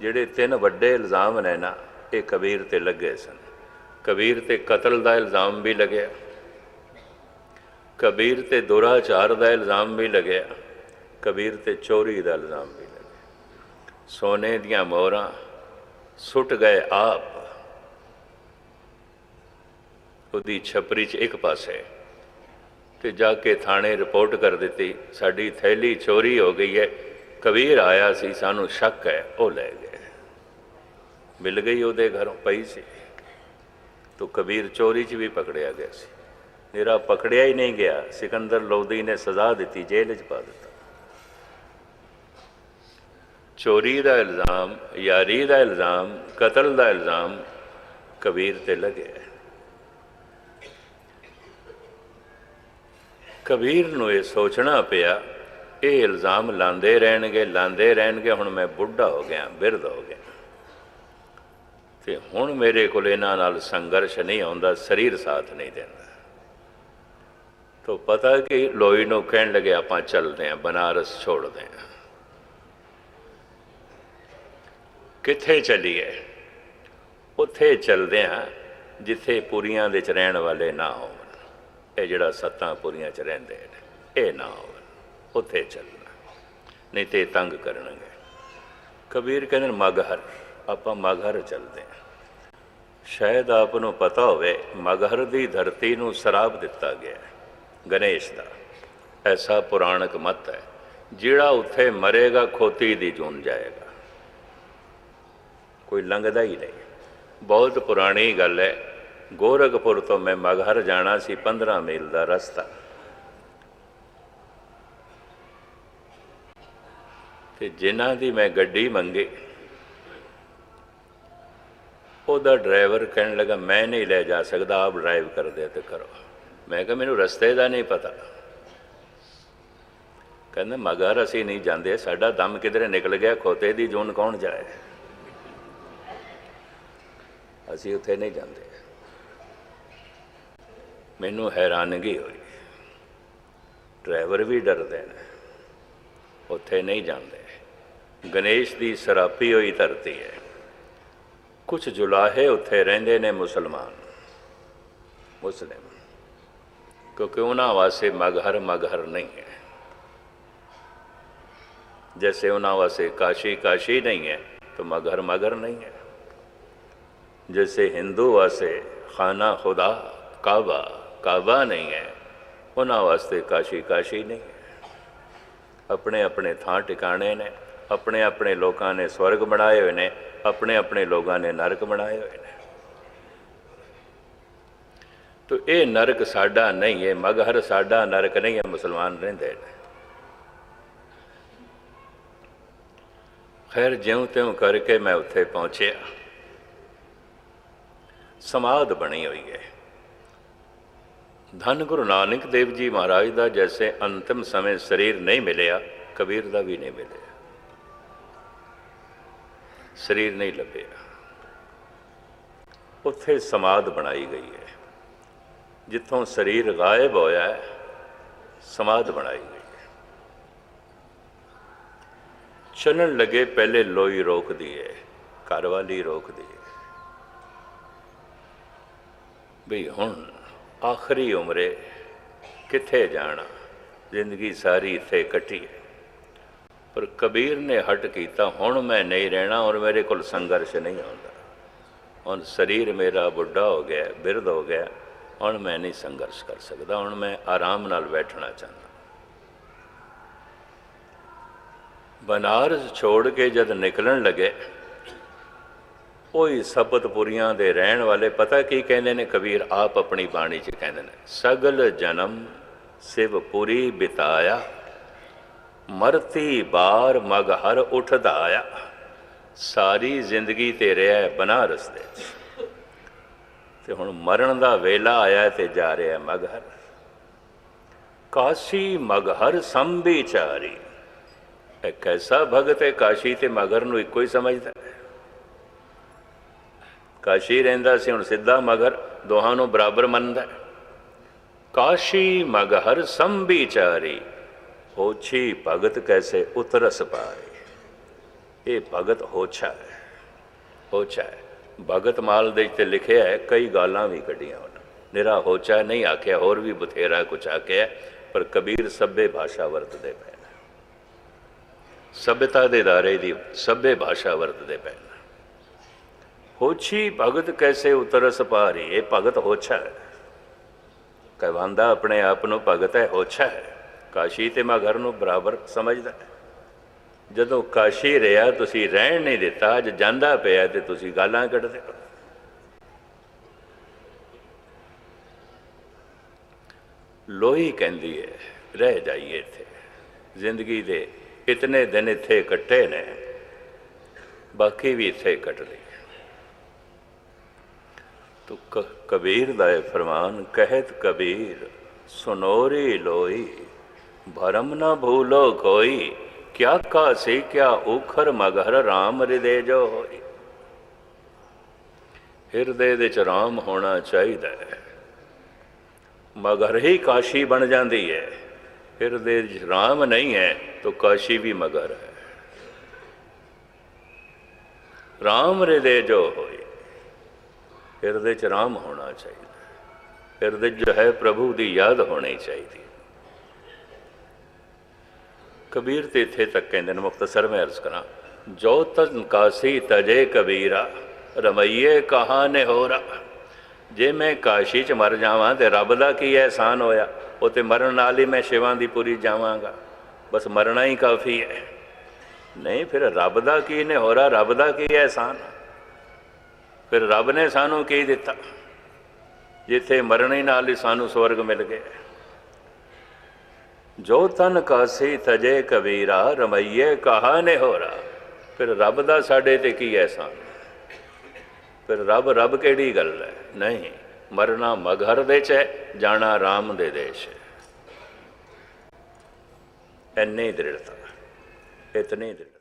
ਜਿਹੜੇ ਤਿੰਨ ਵੱਡੇ ਇਲਜ਼ਾਮ ਨੇ ਨਾ, ਇਹ ਕਬੀਰ ਤੇ ਲੱਗੇ ਸਨ। ਕਬੀਰ ਤੇ ਕਤਲ ਦਾ ਇਲਜ਼ਾਮ ਵੀ ਲੱਗਿਆ। ਕਬੀਰ ਤੇ ਦੁਰਾਚਾਰ ਦਾ ਇਲਜ਼ਾਮ ਵੀ ਲੱਗਿਆ। ਕਬੀਰ ਤੇ ਚੋਰੀ ਦਾ ਇਲਜ਼ਾਮ ਵੀ ਲੱਗਿਆ। ਸੋਨੇ ਦੀਆਂ ਮੋਹਰਾਂ ਸੁੱਟ ਗਏ ਆਪ। ਉਹਦੀ ਛਪਰੀ 'ਚ ਇੱਕ ਪਾਸੇ ਤੇ ਜਾ ਕੇ ਥਾਣੇ ਰਿਪੋਰਟ ਕਰ ਦਿੱਤੀ, ਸਾਡੀ ਥੈਲੀ ਚੋਰੀ ਹੋ ਗਈ ਹੈ। ਕਬੀਰ ਆਇਆ ਸੀ, ਸਾਨੂੰ ਸ਼ੱਕ ਹੈ, ਉਹ ਲੈ ਗਿਆ ਮਿਲ ਗਈ ਉਹਦੇ ਘਰੋਂ ਪਈ ਸੀ। ਤੋ ਕਬੀਰ ਚੋਰੀ 'ਚ ਵੀ ਪਕੜਿਆ ਗਿਆ ਸੀ। ਮੇਰਾ ਪਕੜਿਆ ਹੀ ਨਹੀਂ ਗਿਆ। ਸਿਕੰਦਰ ਲੋਧੀ ਨੇ ਸਜ਼ਾ ਦਿੱਤੀ, ਜੇਲ੍ਹ 'ਚ ਪਾ ਦਿੱਤਾ। ਚੋਰੀ ਦਾ ਇਲਜ਼ਾਮ, ਯਾਰੀ ਦਾ ਇਲਜ਼ਾਮ, ਕਤਲ ਦਾ ਇਲਜ਼ਾਮ ਕਬੀਰ ਤੇ ਲੱਗਿਆ ਕਬੀਰ ਨੂੰ ਇਹ ਸੋਚਣਾ ਪਿਆ, ਇਹ ਇਲਜ਼ਾਮ ਲਾਉਂਦੇ ਰਹਿਣਗੇ ਲਾਉਂਦੇ ਰਹਿਣਗੇ, ਹੁਣ ਮੈਂ ਬੁੱਢਾ ਹੋ ਗਿਆ, ਬਿਰਧ ਹੋ ਗਿਆ। ਤੇ ਹੁਣ ਮੇਰੇ ਕੋਲ ਇਹਨਾਂ ਨਾਲ ਸੰਘਰਸ਼ ਨਹੀਂ ਆਉਂਦਾ, ਸਰੀਰ ਸਾਥ ਨਹੀਂ ਦਿੰਦਾ। ਤੋ ਪਤਾ ਕਿ ਲੋਈ ਨੂੰ ਕਹਿਣ ਲੱਗੇ ਆਪਾਂ ਚੱਲਦੇ ਆਂ ਬਨਾਰਸ ਛੋੜਦੇ ਆਂ ਕਿੱਥੇ ਚੱਲੀਏ? ਉੱਥੇ ਚੱਲਦੇ ਆਂ ਜਿੱਥੇ ਪੁਰੀਆਂ ਦੇ ਚ ਰਹਿਣ ਵਾਲੇ ਨਾ ਹੋਣ ਇਹ ਜਿਹੜਾ ਸੱਤਾਂ ਪੁਰੀਆਂ ਚ ਰਹਿੰਦੇ ਨੇ, ਇਹ ਨਾ ਹੋਣ ਉੱਥੇ ਚੱਲਣਾ। ਨਹੀਂ ਤੇ ਇਹ ਤੰਗ ਕਰਨਗੇ। ਕਬੀਰ ਕਹਿੰਦੇ ਨੇ ਮਗਹਰ ਆਪਾਂ ਮਗਹਰ ਚੱਲਦੇ ਹਾਂ। ਸ਼ਾਇਦ ਆਪ ਨੂੰ ਪਤਾ ਹੋਵੇ, ਮਗਹਰ ਦੀ ਧਰਤੀ ਨੂੰ ਸ਼ਰਾਬ ਦਿੱਤਾ ਗਿਆ ਹੈ, ਗਣੇਸ਼ ਦਾ। ਐਸਾ ਪੁਰਾਣਕ ਮਤ ਹੈ, ਜਿਹੜਾ ਉੱਥੇ ਮਰੇਗਾ, ਖੋਤੀ ਦੀ ਜੂਨ ਜਾਏਗਾ। ਕੋਈ ਲੰਘਦਾ ਹੀ ਨਹੀਂ। ਬਹੁਤ ਪੁਰਾਣੀ ਗੱਲ ਹੈ, ਗੋਰਖਪੁਰ ਤੋਂ ਮੈਂ ਮਗਹਰ ਜਾਣਾ ਸੀ 15 ਮੀਲ ਦਾ ਰਸਤਾ। ਤੇ ਜਿਨ੍ਹਾਂ ਦੀ ਮੈਂ ਗੱਡੀ ਮੰਗੀ ਉਹਦਾ ਡਰਾਈਵਰ ਕਹਿਣ ਲੱਗਾ, ਮੈਂ ਨਹੀਂ ਲੈ ਜਾ ਸਕਦਾ, ਆਪ ਡਰਾਈਵ ਕਰਦੇ ਤੇ ਕਰੋ। ਮੈਂ ਕਿਹਾ, ਮੈਨੂੰ ਰਸਤੇ ਦਾ ਨਹੀਂ ਪਤਾ। ਕਹਿੰਦਾ, ਮਗਰ ਅਸੀਂ ਨਹੀਂ ਜਾਂਦੇ, ਸਾਡਾ ਦਮ ਕਿਧਰੇ ਨਿਕਲ ਗਿਆ, ਖੋਤੇ ਦੀ ਜੂਨ ਕੌਣ ਜਾਏ? ਅਸੀਂ ਉੱਥੇ ਨਹੀਂ ਜਾਂਦੇ। ਮੈਨੂੰ ਹੈਰਾਨਗੀ ਹੋਈ। ਡਰਾਈਵਰ ਵੀ ਡਰਦੇ ਨੇ। ਉੱਥੇ ਨਹੀਂ ਜਾਂਦੇ। ਗਣੇਸ਼ ਦੀ ਸਰਾਪੀ ਹੋਈ ਧਰਤੀ ਹੈ। ਕੁਝ ਜੁਲਾਹੇ ਉੱਥੇ ਰਹਿੰਦੇ ਨੇ ਮੁਸਲਮਾਨ ਮੁਸਲਿਮ ਕਿਉਂਕਿ ਉਹਨਾਂ ਵਾਸਤੇ ਮਗਹਰ ਮਗਹਰ ਨਹੀਂ ਹੈ जैसे ਉਹਨਾਂ ਵਾਸਤੇ ਕਾਸ਼ੀ ਕਾਸ਼ੀ ਨਹੀਂ ਹੈ तो मगहर मगर नहीं है जैसे हिंदू वास्ते खाना खुदा काबा काबा नहीं है ਉਹਨਾਂ ਵਾਸਤੇ ਕਾਸ਼ੀ ਕਾਸ਼ੀ ਨਹੀਂ ਹੈ ਆਪਣੇ ਆਪਣੇ ਥਾਂ ਟਿਕਾਣੇ ਨੇ ਆਪਣੇ ਆਪਣੇ ਲੋਕਾਂ ਨੇ ਸਵਰਗ ਬਣਾਏ ਹੋਏ ਨੇ ਆਪਣੇ ਆਪਣੇ ਲੋਕਾਂ ਨੇ ਨਰਕ ਬਣਾਏ ਹੋਏ ਨੇ। ਤੋ ਇਹ ਨਰਕ ਸਾਡਾ ਨਹੀਂ ਹੈ ਮਗਹਰ ਸਾਡਾ ਨਰਕ ਨਹੀਂ ਹੈ ਮੁਸਲਮਾਨ ਰਹਿੰਦੇ ਨੇ। ਖੈਰ ਜਿਉਂ ਤਿਉਂ ਕਰਕੇ ਮੈਂ ਉੱਥੇ ਪਹੁੰਚਿਆ। ਸਮਾਧ ਬਣੀ ਹੋਈ ਹੈ। ਧੰਨ ਗੁਰੂ ਨਾਨਕ ਦੇਵ ਜੀ ਮਹਾਰਾਜ ਦਾ ਜੈਸੇ ਅੰਤਿਮ ਸਮੇਂ ਸਰੀਰ ਨਹੀਂ ਮਿਲਿਆ, ਕਬੀਰ ਦਾ ਵੀ ਨਹੀਂ ਮਿਲਿਆ। ਸਰੀਰ ਨਹੀਂ ਲੱਭਿਆ। ਉੱਥੇ ਸਮਾਧ ਬਣਾਈ ਗਈ ਹੈ। ਜਿੱਥੋਂ ਸਰੀਰ ਗਾਇਬ ਹੋਇਆ ਹੈ, ਸਮਾਧ ਬਣਾਈ ਗਈ ਹੈ। ਚੱਲਣ ਲੱਗੇ ਪਹਿਲੇ ਲੋਈ ਰੋਕਦੀ ਹੈ, ਘਰ ਵਾਲੀ ਰੋਕਦੀ ਹੈ। ਵੀ ਹੁਣ ਆਖਰੀ ਉਮਰੇ ਕਿੱਥੇ ਜਾਣਾ? ਜ਼ਿੰਦਗੀ ਸਾਰੀ ਇੱਥੇ ਕੱਟੀ ਹੈ। ਪਰ ਕਬੀਰ ਨੇ ਹਟ ਕੀਤਾ, ਹੁਣ ਮੈਂ ਨਹੀਂ ਰਹਿਣਾ ਔਰ ਮੇਰੇ ਕੋਲ ਸੰਘਰਸ਼ ਨਹੀਂ ਆਉਂਦਾ। ਹੁਣ ਸਰੀਰ ਮੇਰਾ ਬੁੱਢਾ ਹੋ ਗਿਆ, ਬਿਰਧ ਹੋ ਗਿਆ, ਹੁਣ ਮੈਂ ਨਹੀਂ ਸੰਘਰਸ਼ ਕਰ ਸਕਦਾ, ਹੁਣ ਮੈਂ ਆਰਾਮ ਨਾਲ ਬੈਠਣਾ ਚਾਹੁੰਦਾ। ਬਨਾਰਸ ਛੋੜ ਕੇ ਜਦ ਨਿਕਲਣ ਲੱਗੇ, ਉਹੀ ਸਬਤਪੁਰੀਆਂ ਦੇ ਰਹਿਣ ਵਾਲੇ ਪਤਾ ਕੀ ਕਹਿੰਦੇ ਨੇ? ਕਬੀਰ ਆਪ ਆਪਣੀ ਬਾਣੀ 'ਚ ਕਹਿੰਦੇ ਨੇ, ਸਗਲ ਜਨਮ ਸ਼ਿਵ ਸਿਵਪੁਰੀ ਬਿਤਾਇਆ ਮਰਤੀ ਬਾਰ ਮਗ ਹਰ ਉਠਦਾ ਆਇਆ ਸਾਰੀ ਜ਼ਿੰਦਗੀ ਤੇ ਰਿਹਾ ਬਨਾਰਸ ਦੇ ਤੇ ਹੁਣ ਮਰਨ ਦਾ ਵੇਲਾ ਆਇਆ ਤੇ ਜਾ ਰਿਹਾ ਮਗਹਰ ਕਾਸ਼ੀ ਮਗਹਰ ਸੰਭੀਚਾਰੀ ਇਹ ਕੈਸਾ ਭਗਤ ਹੈ? ਕਾਸ਼ੀ ਤੇ ਮਗਰ ਨੂੰ ਇੱਕੋ ਹੀ ਸਮਝਦਾ ਹੈ। ਕਾਸ਼ੀ ਰਹਿੰਦਾ ਸੀ, ਹੁਣ ਸਿੱਧਾ ਮਗਰ ਦੋਹਾਂ ਨੂੰ ਬਰਾਬਰ ਮੰਨਦਾ ਕਾਸ਼ੀ ਮਗਹਰ ਸੰਭੀਚਾਰੀ ਹੋਛੀ ਭਗਤ ਕੈਸੇ ਉਤਰਸ ਪਾਏ। ਇਹ ਭਗਤ ਹੋਛਾ ਹੈ। ਹੋਛਾ ਹੈ। ਭਗਤ ਮਾਲ ਦੇ ਤੇ ਲਿਖਿਆ ਹੈ, ਕਈ ਗਾਲਾਂ ਵੀ ਕੱਢੀਆਂ ਉਹਨਾਂ। ਨਿਰਾ ਹੋਛਾ ਨਹੀਂ ਆਖਿਆ, ਹੋਰ ਵੀ ਬਥੇਰਾ ਕੁਛ ਆਖਿਆ ਪਰ ਕਬੀਰ ਸਭੇ ਭਾਸ਼ਾ ਵਰਤਦੇ ਪਏ ਨੇ। ਸਭਿਤਾ ਦੇ ਦਾਇਰੇ ਦੀ, ਸਭੇ ਭਾਸ਼ਾ ਵਰਤਦੇ ਪਏ ਹੋਛੀ ਭਗਤ ਕੈਸੇ ਉਤਰਸ ਪਾਰੀ, ਇਹ ਭਗਤ ਹੋਛਾ ਹੈ। ਕਹਵਾਂਦਾ ਆਪਣੇ ਆਪ ਨੂੰ ਭਗਤ ਹੈ, ਹੋਛਾ ਹੈ। ਕਾਸ਼ੀ ਤੇ ਮਗਰ ਨੂੰ ਬਰਾਬਰ ਸਮਝਦਾ। ਜਦੋਂ ਕਾਸ਼ੀ ਰਿਹਾ, ਤੁਸੀਂ ਰਹਿਣ ਨਹੀਂ ਦਿੱਤਾ, ਅੱਜ ਜਾਂਦਾ ਪਿਆ ਤੇ ਤੁਸੀਂ ਗਾਲਾਂ ਕੱਢਦੇ ਹੋ। ਲੋਈ ਕਹਿੰਦੀ ਹੈ, ਰਹਿ ਜਾਈਏ ਇੱਥੇ। ਜ਼ਿੰਦਗੀ ਦੇ ਇਤਨੇ ਦਿਨ ਇੱਥੇ ਕੱਟੇ ਨੇ, ਬਾਕੀ ਵੀ ਇੱਥੇ ਕੱਟ ਲਈ ਤੋ ਕ- ਕਬੀਰ ਦਾ ਇਹ ਫਰਮਾਨ, ਕਹਿਤ ਕਬੀਰ, ਸੁਨੋਰੀ ਲੋਈ ਭਰਮ ਨਾ ਭੂਲੋ ਕੋਈ। ਕਿਆ ਕਾਸੀ, ਕਿਆ ਉਖਰ ਮਗਰ RAM ਹਿਰਦੇ ਜੋ ਹੋਏ। ਹਿਰਦੇ ਦੇ ਚ ਰਾਮ ਹੋਣਾ ਚਾਹੀਦਾ ਹੈ। ਮਗਰ ਹੀ ਕਾਸ਼ੀ ਬਣ ਜਾਂਦੀ ਹੈ। ਹਿਰਦੇ ਚ ਰਾਮ ਨਹੀਂ ਹੈ, ਤਾਂ ਕਾਸ਼ੀ ਵੀ ਮਗਰ ਹੈ। RAM ਹਿਰਦੇ ਜੋ ਹੋਏ। ਹਿਰਦੇ ਚ ਰਾਮ ਹੋਣਾ ਚਾਹੀਦਾ ਹਿਰਦੇ ਜੋ ਹੈ, ਪ੍ਰਭੂ ਦੀ ਯਾਦ ਹੋਣੀ ਚਾਹੀਦੀ ਕਬੀਰ ਤੇ ਇੱਥੇ ਤੱਕ ਕਹਿੰਦੇ ਨੇ ਮੁਖਤਸਰ ਮੈਂ ਅਰਜ਼ ਕਰਾਂ। ਜੋ ਤਨ ਕਾਸੀ ਤਜੇ ਕਬੀਰਾ, ਰਮਈਏ ਕਹਾ ਨੇ ਹੋਰਾ। ਜੇ ਮੈਂ ਕਾਸ਼ੀ ਚ ਮਰ ਜਾਵਾਂ ਤੇ ਰੱਬ ਦਾ ਕੀ ਅਹਿਸਾਨ ਹੋਇਆ ਉਹ ਤੇ ਮਰਨ ਨਾਲ ਹੀ ਮੈਂ ਸ਼ਿਵਾਂ ਦੀ ਪੂਰੀ ਜਾਵਾਂਗਾ। ਬਸ ਮਰਨਾ ਹੀ ਕਾਫੀ ਹੈ। ਨਹੀਂ, ਫਿਰ ਰੱਬ ਦਾ ਕੀ ਨੇ ਹੋਰਾ, ਰੱਬ ਦਾ ਕੀ ਅਹਿਸਾਨ? ਫਿਰ ਰੱਬ ਨੇ ਸਾਨੂੰ ਕੀ ਦਿੱਤਾ? ਜਿੱਥੇ ਮਰਨੇ ਨਾਲ ਹੀ ਸਾਨੂੰ ਸਵਰਗ ਮਿਲ ਗਿਆ। ਜੋ ਤਨ ਕਾਸੀ ਤਜੇ ਕਬੀਰਾ, ਰਮਈਏ ਕਹਾ ਨੇ ਹੋਰਾ ਫਿਰ ਰੱਬ ਦਾ ਸਾਡੇ ਤੇ ਕੀ ਐਸਾਨ ਫਿਰ ਰੱਬ ਰੱਬ ਕਿਹੜੀ ਗੱਲ ਹੈ? ਨਹੀਂ, ਮਰਨਾ ਮਗਹਰ ਦੇ ਚ ਜਾਣਾ ਰਾਮ ਦੇ ਦੇਸ਼ ਹੈ। ਇੰਨੀ ਦ੍ਰਿੜਤਾ, ਇਤਨੀ ਦ੍ਰਿੜ